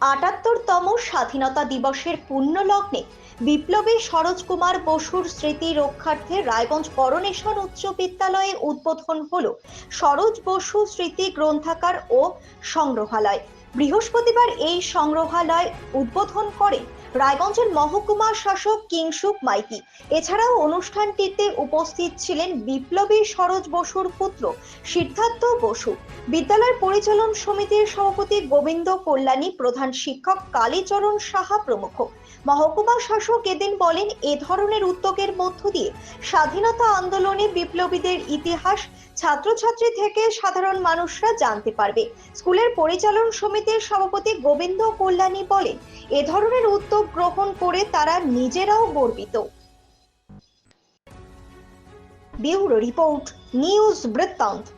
আটাত্তরতম স্বাধীনতা দিবসের পুণ্য লগ্নে বিপ্লবী সরোজ কুমার বসুর স্মৃতি রক্ষার্থে রায়গঞ্জ করোনেশন উচ্চ বিদ্যালয়ে উদ্বোধন হল সরোজ বসু স্মৃতি গ্রন্থাগার ও সংগ্রহালয়। বৃহস্পতিবার এই সংগ্রহালয় উদ্বোধন করে রায়গঞ্জের মহকুমা শাসক কিংসুক মাইতি। এছাড়াও অনুষ্ঠানটিতে উপস্থিত ছিলেন বিপ্লবী সরোজ বসুর পুত্র সিদ্ধার্থ বসু। বিদ্যালয়ের পরিচালন সমিতির সভাপতি গোবিন্দ কল্যাণী, প্রধান শিক্ষক কালীচরণ সাহা প্রমুখ। মহকুমা শাসক এদিন বলেন, এ ধরনের উদ্যোগের মধ্য দিয়ে স্বাধীনতা আন্দোলনে বিপ্লবীদের ইতিহাস, ছাত্রছাত্রী থেকে সাধারণ মানুষরা জানতে পারবে। স্কুলের পরিচালন সমিতির সভাপতি গোবিন্দ কল্যাণী বলেন, এ ধরনের উদ্যোগ গ্রহণ করে তারা নিজেরাও গর্বিত। ব্যুরো রিপোর্ট নিউজ বৃত্তান্ত।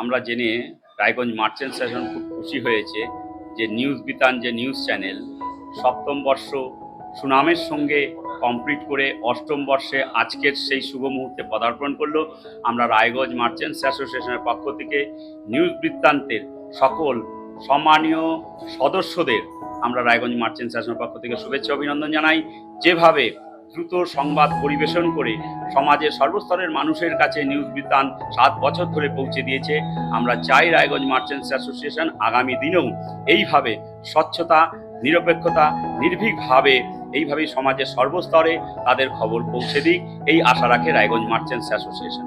আমরা জেনে রায়গঞ্জ মার্চেন্ট স্টেশন খুব খুশি হয়েছে যে নিউজ বিতান যে নিউজ চ্যানেল সপ্তম বর্ষ সুনামের সঙ্গে কমপ্লিট করে অষ্টম বর্ষে আজকের সেই শুভ মুহূর্তে পদার্পণ করল আমরা রায়গঞ্জ মার্চেন্টস অ্যাসোসিয়েশনের পক্ষ থেকে নিউজ বৃত্তান্তের সকল সম্মানীয় সদস্যদের আমরা রায়গঞ্জ মার্চেন্টস অ্যাসোসিয়েশনের পক্ষ থেকে শুভেচ্ছা, অভিনন্দন জানাই। যেভাবে দ্রুত সংবাদ পরিবেশন করে সমাজের সর্বস্তরের মানুষের কাছে নিউজ বিতান সাত বছর ধরে পৌঁছে দিয়েছে। আমরা চাই রায়গঞ্জ মার্চেন্টস অ্যাসোসিয়েশন আগামী দিনেও এইভাবে স্বচ্ছতা, নিরপেক্ষতা, নির্ভীকভাবে এইভাবেই সমাজের সর্বস্তরে তাদের খবর পৌঁছে দিক, এই আশা রাখে Raiganj merchants association